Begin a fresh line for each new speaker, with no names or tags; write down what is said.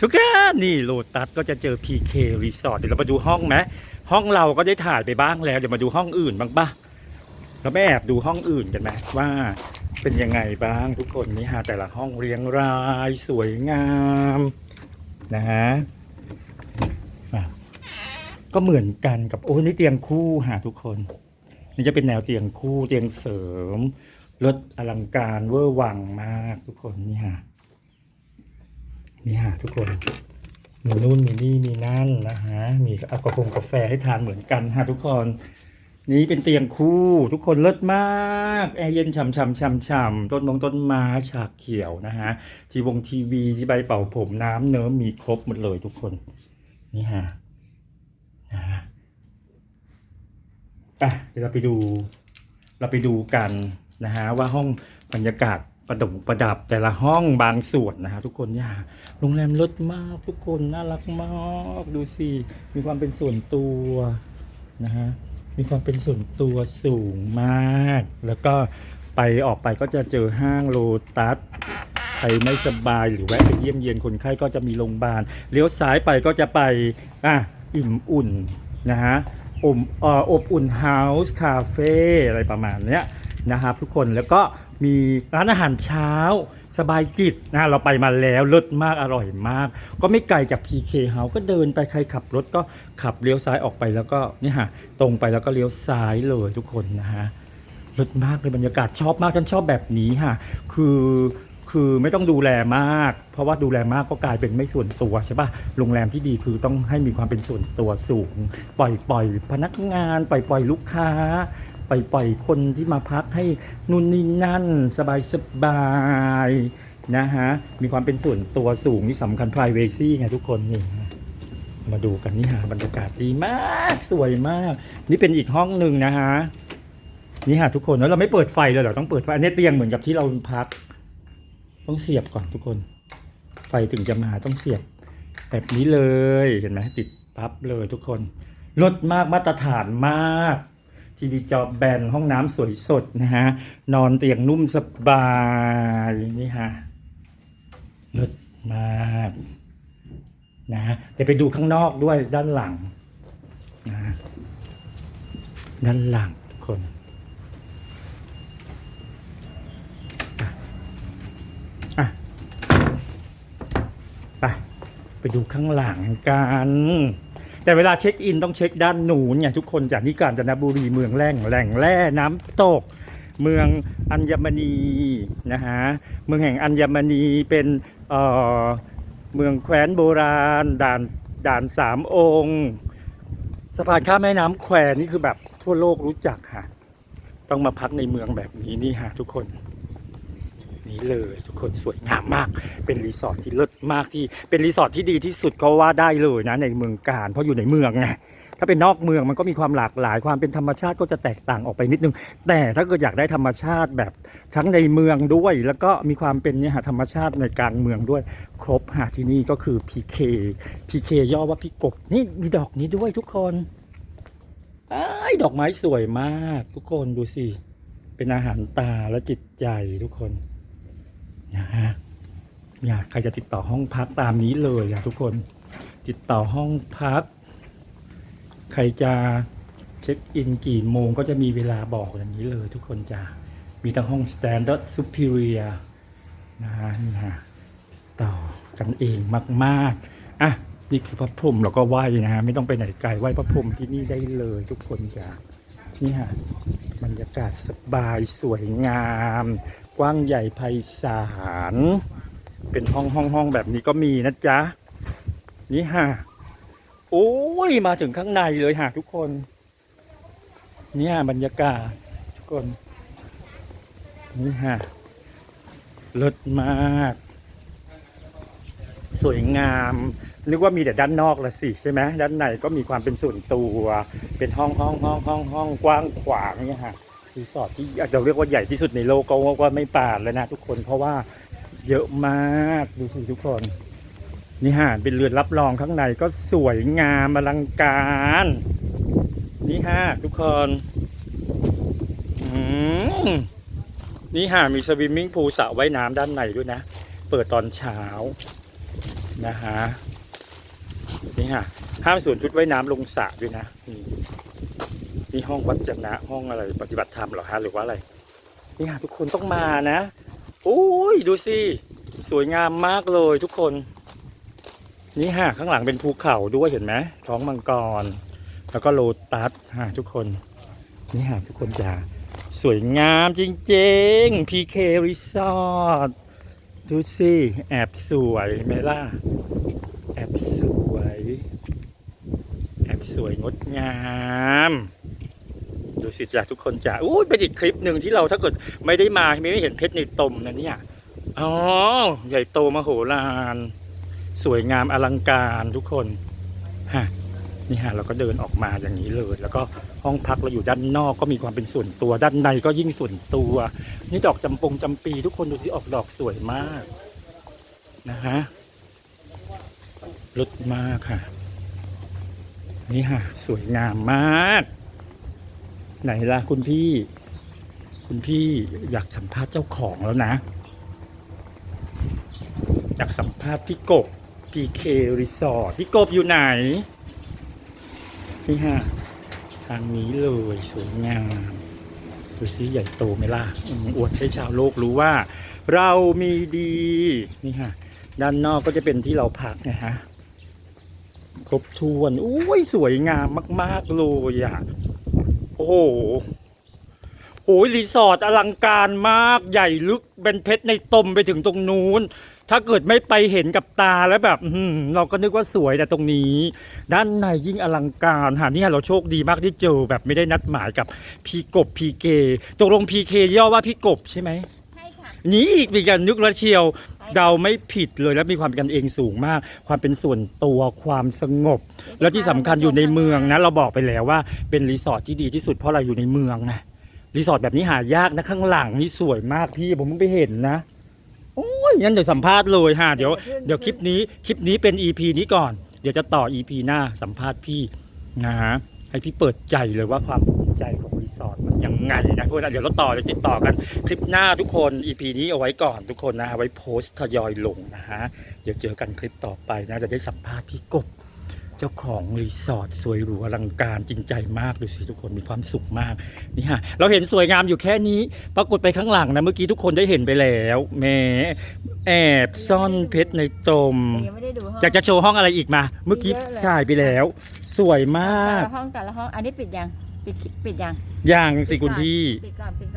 ทุกคนนี่โลตัสก็จะเจอ PK Resort เดี๋ยวเรามาดูห้องไหมห้องเราก็ได้ถ่ายไปบ้างแล้ว เดี๋ยวมาดูห้องอื่นบ้างปะเราไม่แอบดูห้องอื่นกันไหมว่าเป็นยังไงบ้างทุกคนนี่ฮะแต่ละห้องเรียงรายสวยงามนะฮะก็เหมือนกันกับโอ้นี่เตียงคู่ฮะทุกคน นี่จะเป็นแนวเตียงคู่เตียงเสริมรถอลังการเวอร์วังมากทุกคนนี่ฮะ นี่ฮะทุกคนมีนู่นมีนี่มีนั่นนะฮะมีอากาแฟกาแฟให้ทานเหมือนกันฮะทุกคน นี่เป็นเตียงคู่ ทุกคนเลิศมากแอร์เย็นฉ่ำฉ่ำฉ่ำฉ่ำต้นมงต้นไม้ฉากเขียวนะฮะทีวงทีวีที่ใบเป่าผมน้ำเนิ้มมีครบหมดเลยทุกคน นี่ฮะนะฮะอะเดี๋ยวเราไปดู เราไปดูกันนะฮะว่าห้องบรรยากาศ ประดงประดับแต่ละห้องบางส่วนนะฮะทุกคนเนี่ยโรงแรมรถมากทุกคนน่ารักมากดูสิมีความเป็นส่วนตัวนะฮะมีความเป็นส่วนตัวสูงมาก แล้วก็ไปออกไปก็จะเจอห้างโลตัสใครไม่สบายหรือแวะไปเยี่ยมเยียนคนไข้ก็จะมีโรงพยาบาลเลี้ยวซ้ายไปก็จะไปอะอิ่มอุ่นนะฮะอบออบอุ่นเฮาส์คาเฟ่อะไรประมาณเนี้ย นะครับทุกคนแล้วก็มีร้านอาหารเช้าสบายจิตนะเราไปมาแล้วเลิศมากอร่อยมาก ก็ไม่ไกลจาก PK House ก็เดินไปใครขับรถก็ขับเลี้ยวซ้ายออกไปแล้วก็นี่ฮะตรงไปแล้วก็เลี้ยวซ้ายเลยทุกคนนะฮะเลิศมากเลยบรรยากาศชอบมากฉันชอบแบบนี้ฮะคือคือไม่ต้องดูแลมาก เพราะว่าดูแลมากก็กลายเป็นไม่ส่วนตัวใช่ปะโรงแรมที่ดีคือต้องให้มีความเป็นส่วนตัวสูง ปล่อยปล่อยพนักงาน ปล่อยปล่อยลูกค้า ปล่อยปล่อยคนที่มาพักให้นู่นนี่นั่น สบายสบายนะฮะ มีความเป็นส่วนตัวสูงนี่สำคัญ privacy ไงทุกคนนี่มาดูกันนี่ฮะบรรยากาศดีมากสวยมาก นี่เป็นอีกห้องหนึ่งนะฮะนี่ฮะทุกคนแล้วเราไม่เปิดไฟเลยเหรอต้องเปิดไฟอันนี้เตียงเหมือนกับที่เราพัก ต้องเสียบก่อนทุกคน ไฟถึงจะมาต้องเสียบ แบบนี้เลยเห็นไหมติดปั๊บเลยทุกคนลดมากมาตรฐานมาก ทีวีจอแบนห้องน้ำสวยสดนะฮะ นอนเตียงนุ่มสบายนี่ฮะลดมากนะฮะเดี๋ยวไปดูข้างนอกด้วยด้านหลังนะด้านหลังทุกคนอะไปไปดูข้างหลังกัน แต่เวลาเช็คอินต้องเช็คด้านหนูนไงทุกคนจากนี่กาญจนบุรีเมืองแร่งแหล่งแร่น้ำตก เมืองอัญมณีนะฮะเมืองแห่งอัญมณีเป็นเอ่อเมืองแคว้นโบราณ ด่านด่านสามองค์สะพานข้ามแม่น้ำแควนี่คือแบบทั่วโลกรู้จักค่ะ ต้องมาพักในเมืองแบบนี้นี่ฮะทุกคน นี้เลยทุกคนสวยงามมาก เป็นรีสอร์ทที่เลิศมากที่เป็นรีสอร์ทที่ดีที่สุดก็ว่าได้เลยนะในเมืองการเพราะอยู่ในเมืองไงถ้าเป็นนอกเมืองมันก็มีความหลากหลายความเป็นธรรมชาติก็จะแตกต่างออกไปนิดนึง แต่ถ้าเกิดอยากได้ธรรมชาติแบบทั้งในเมืองด้วย แล้วก็มีความเป็นเนี่ยธรรมชาติในกลางเมืองด้วย ครบหาที่นี่ก็คือ PK PK ย่อว่าพี่กบนี่มีดอกนี้ด้วยทุกคนอดอกไม้สวยมาก ทุกคนดูสิ เป็นอาหารตาและจิตใจทุกคน อยากใครจะติดต่อห้องพักตามนี้เลยอะทุกคนติดต่อห้องพัก ใครจะเช็คอินกี่โมงก็จะมีเวลาบอกอย่างนี้เลยทุกคนจะมีทั้งห้อง Standard Superior นะฮะนี่ฮะต่อกันเองมาก ๆ อะ นี่คือพระพรหมเราก็ไหว้นะฮะ ไม่ต้องไปไหนไกลไหว้พระพรหมที่นี่ได้เลยทุกคนจ้ะนี่ฮะบรรยากาศสบายสวยงาม กว้างใหญ่ไพศาล เป็นห้องห้องห้องแบบนี้ก็มีนะจ๊ะ นี่ฮะโอ้ยมาถึงข้างในเลยฮะทุกคน เนี่ยบรรยากาศทุกคน นี่ฮะเลิศมาก สวยงามนึกว่ามีแต่ด้านนอกละสิใช่ไหมด้านในก็มีความเป็นส่วนตัว เป็นห้องห้องห้องห้องห้องกว้างขวางเนี่ยฮะรีสอร์ทที่อาจจะเรียกว่าใหญ่ที่สุดในโลกก็ว่าไม่ปาดแล้วนะทุกคนเพราะว่า เยอะมากดูสิทุกคน นี่ฮะเป็นเรือนรับรองข้างในก็สวยงามอลังการ นี่ฮะทุกคนนี่ฮะมีสวิมมิ่งพูลสระว่ายน้ำด้านในด้วยนะ เปิดตอนเช้านะฮะนี่ฮะห้ามสวมชุดว่ายน้ำลงสระด้วยนะนี่นี่ห้องวัดจนะห้องอะไรปฏิบัติธรรมเหรอฮะหรือว่าอะไรนี่ฮะทุกคนต้องมานะ โอ้ยดูสิ สวยงามมากเลยทุกคน นี่ฮะข้างหลังเป็นภูเขาด้วยเห็นไหมท้องมังกร แล้วก็โลตัสฮะทุกคน นี่ฮะทุกคนจะสวยงามจริงๆ PK Resort ดูสิแอบสวยไหมล่ะ แอบสวย แอบสวยงดงาม ดูสิจ้ะทุกคนจ้ะอู้เป็นอีกคลิปหนึ่งที่เราถ้าเกิดไม่ได้มาไม่เห็นเพชรในตมนะเนี่ยอ๋อใหญ่โตมโหฬารสวยงามอลังการทุกคนฮะนี่ฮะเราก็เดินออกมาอย่างนี้เลย แล้วก็ห้องพักเราอยู่ด้านนอกก็มีความเป็นส่วนตัวด้านในก็ยิ่งส่วนตัว นี่ดอกจำปงจำปี ทุกคนดูสิออกดอกสวยมากนะฮะรดมากค่ะ นี่ฮะสวยงามมาก ไหนล่ะคุณพี่ คุณพี่อยากสัมภาษณ์เจ้าของแล้วนะ อยากสัมภาษณ์พี่กบ PK Resort พี่กบอยู่ไหน นี่ฮะทางนี้เลยสวยงามดูสิใหญ่โตไหมล่ะอืมอวดให้ชาวโลกรู้ว่า เรามีดี นี่ฮะ ด้านนอกก็จะเป็นที่เราพักนะฮะ ครบถ้วน อุ้ยสวยงามมาก ๆ เลยอะ โอ้โหโอ้ยรีสอร์ทอลังการมากใหญ่ลึกเป็นเพชรในตมไปถึงตรงนู้น ถ้าเกิดไม่ไปเห็นกับตาแล้วแบบอื้อหือเราก็นึกว่าสวยแต่ตรงนี้ ด้านในยิ่งอลังการหาเนี่ยเราโชคดีมากที่เจอแบบไม่ได้นัดหมายกับพี่กบพีเคตกลงพีเคย่อว่าพี่กบใช่ไหม
ใช่ค่ะ
นี้อีกมีการนึกแล้วเชียว
ใช่
เดาไม่ผิดเลยแล้วมีความเป็นกันเองสูงมาก ความเป็นส่วนตัวความสงบ แล้วที่สำคัญอยู่ในเมืองนะเราบอกไปแล้วว่าเป็นรีสอร์ทที่ดีที่สุดเพราะเราอยู่ในเมืองไงรีสอร์ทแบบนี้หายากนะข้างหลังนี่สวยมากพี่ผมเพิ่งไปเห็นนะโอ้ยงั้นเดี๋ยวสัมภาษณ์เลยฮะเดี๋ยวเดี๋ยวคลิปนี้คลิปนี้เป็น EP นี้ก่อน เดี๋ยวจะต่อ EP หน้าสัมภาษณ์พี่นะฮะให้พี่เปิดใจเลยว่าความภู ใจของรีสอร์ทมันยังไงนะพวกนั้นเดี๋ยวเราต่อเดี๋ยวติดต่อกัน คลิปหน้าทุกคน EP นี้เอาไว้ก่อนทุกคนนะเอาไว้โพสต์ทยอยลงนะฮะเดี๋ยวเจอกันคลิปต่อไปนะจะได้สัมภาษณ์พี่กบเจ้าของรีสอร์ทสวยหรูอลังการจริงใจมากดูสิทุกคนมีความสุขมากนี่ฮะเราเห็นสวยงามอยู่แค่นี้ ปรากฏไปข้างหลังนะเมื่อกี้ทุกคนได้เห็นไปแล้วแหมแอบซ่อนเพชรในตม
แต่ยังไม่ได้ดูห้อง
อยากจะโชว์ห้องอะไรอีกมา เมื่อกี้
เยอะเลย
ถ่ายไปแล้ว สวยมาก
แต่ละห้องแต่ละห้องอันนี้ปิดยัง ปิดปิดยัง
อย่างสิคุณพี่
ปิดก่อนปิดก่อน